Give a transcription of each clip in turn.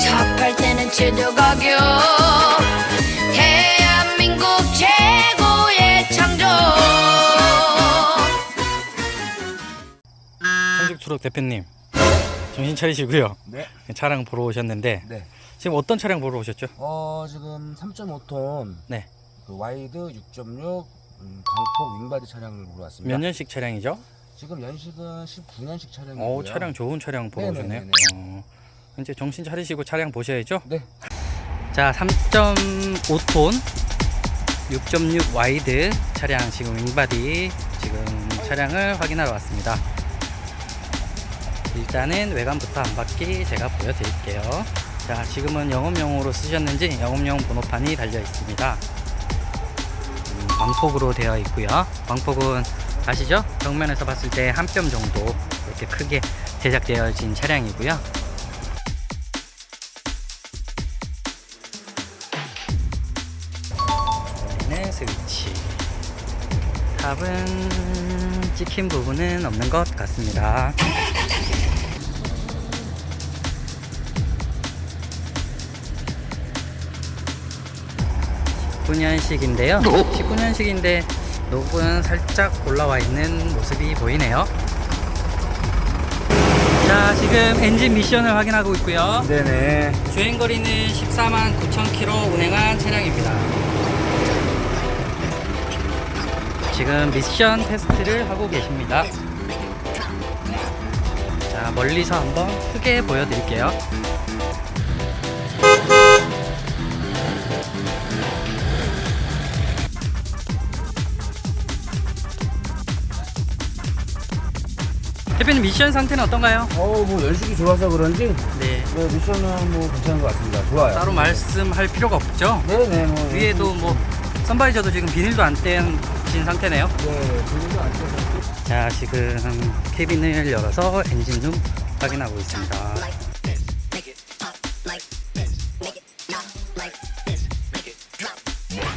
접할 때는 제도 가격 대한민국 최고의 창조 청직 트럭 대표님 정신 차리시고요. 네. 차량 보러 오셨는데 네. 지금 어떤 차량 보러 오셨죠? 어 지금 3.5톤 네. 그 와이드 6.6 음, 강폭 윙바디 차량을 보러 왔습니다. 몇 년식 차량이죠? 지금 연식은 19년식 차량이고요. 오 차량 좋은 차량 보러 오셨네요. 네네네네. 어, 이제 정신 차리시고 차량 보셔야죠. 네. 자 3.5톤 6.6 와이드 차량 지금 윙바디 지금 차량을 확인하러 왔습니다. 일단은 외관부터 한 바퀴 제가 보여드릴게요. 자 지금은 영업용으로 쓰셨는지 영업용 번호판이 달려 있습니다. 음, 광폭으로 되어 있고요. 광폭은 아시죠? 정면에서 봤을 때 한 뼘 정도 이렇게 크게 제작되어진 차량이고요. 여기는 스위치. 탑은 찍힌 부분은 없는 것 같습니다. (19년식인데요) 19년식인데 녹은 살짝 올라와 있는 모습이 보이네요 자 지금 엔진 미션을 확인하고 있고요 네네. 주행거리는 14만 9천 킬로 운행한 차량입니다. 지금 미션 테스트를 하고 계십니다. 자, 멀리서 한번 크게 보여드릴게요. 대표님 미션 상태는 어떤가요? 어뭐 연식이 좋아서 그런지 네. 네, 미션은 뭐 괜찮은 것 같습니다. 좋아요. 따로 말씀할 필요가 없죠? 네네 뭐 위에도 뭐 선바이저도 지금 비닐도 안 뗀진 상태네요. 네 분위기도 안 좋아서 자 지금 캐빈을 열어서 엔진룸 확인하고 있습니다.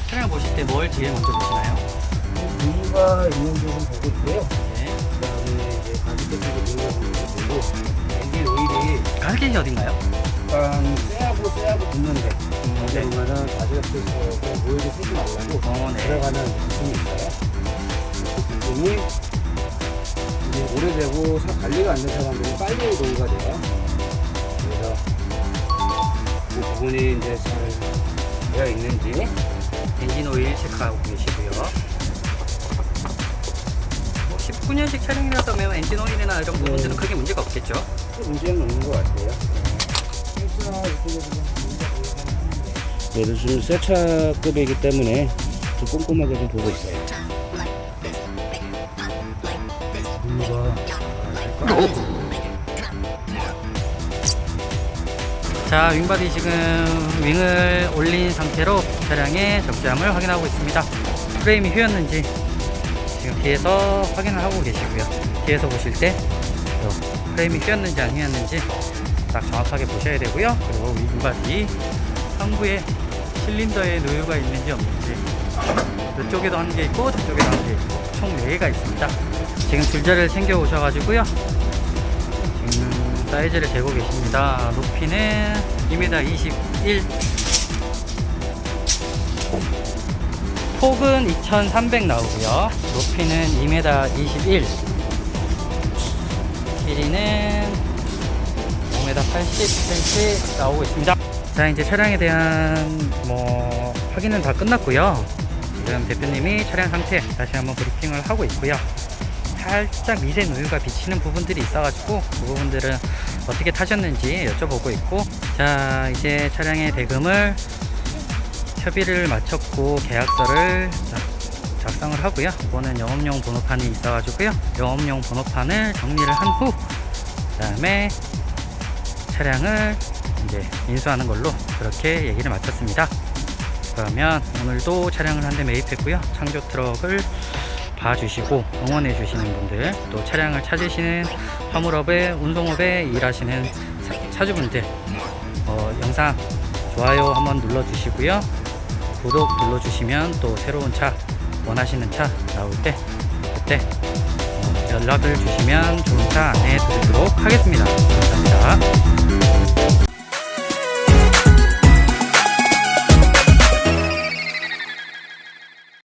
차량 보실 때 뭘 제일 먼저 보시나요? 분위기가 있는 부분 보고 있고요. 가격이 어딘가요? 약간 쎄하고 쎄하고 붙는데 음, 어제 보면은 가죽 쪽에서 오일을 쓰지 말라고 어, 네. 들어가는 부품이 있어요. 그 부품이 이제 오래되고 차 관리가 안 된 사람들은 빨리 노후가 돼요. 그래서 그 부분이 이제 잘 되어 있는지 엔진 오일 체크하고 계시고요. 뭐 19년식 차량이라서 뭐 엔진 오일이나 이런 부분들은 크게 큰 문제는 없는 것 같아요. 그래도 좀새 차급이기 때문에 좀 꼼꼼하게 좀 보고 있어요. 자, 윙바디 지금 윙을 올린 상태로 차량의 적재함을 확인하고 있습니다. 프레임이 휘었는지 지금 뒤에서 확인을 하고 계시고요. 뒤에서 보실 때 요 프레임이 휘었는지 안 휘었는지 딱 정확하게 보셔야 되고요. 그리고 윙바디 상부에 실린더에 노유가 있는지 없는지 이쪽에도 한 개 있고 저쪽에도 한 개 있고 총 4개가 있습니다. 지금 줄자를 챙겨 오셔가지고요. 지금 사이즈를 재고 계십니다. 높이는 2m 21. 폭은 2300 나오고요. 높이는 2m 21. 길이는 5m 80cm 나오고 있습니다. 자, 이제 차량에 대한 뭐 확인은 다 끝났고요. 지금 대표님이 차량 상태 다시 한번 브리핑을 하고 있고요. 살짝 미세 누유가 비치는 부분들이 있어가지고 그 부분들은 어떻게 타셨는지 여쭤보고 있고 자 이제 차량의 대금을 협의를 마쳤고 계약서를 자- 작성을 하고요. 이거는 영업용 번호판이 있어가지고요. 영업용 번호판을 정리를 한 후 그 다음에 차량을 이제 인수하는 걸로 그렇게 얘기를 마쳤습니다. 그러면 오늘도 차량을 한 대 매입했고요. 창조 트럭을 봐주시고 응원해 주시는 분들 또 차량을 찾으시는 화물업에 운송업에 일하시는 차- 차주분들 어, 영상 좋아요 한번 눌러주시고요. 구독 눌러주시면 또 새로운 차 원하시는 차 나올 때 그때 어, 연락을 주시면 좋은 차 안내해 드리도록 하겠습니다. 감사합니다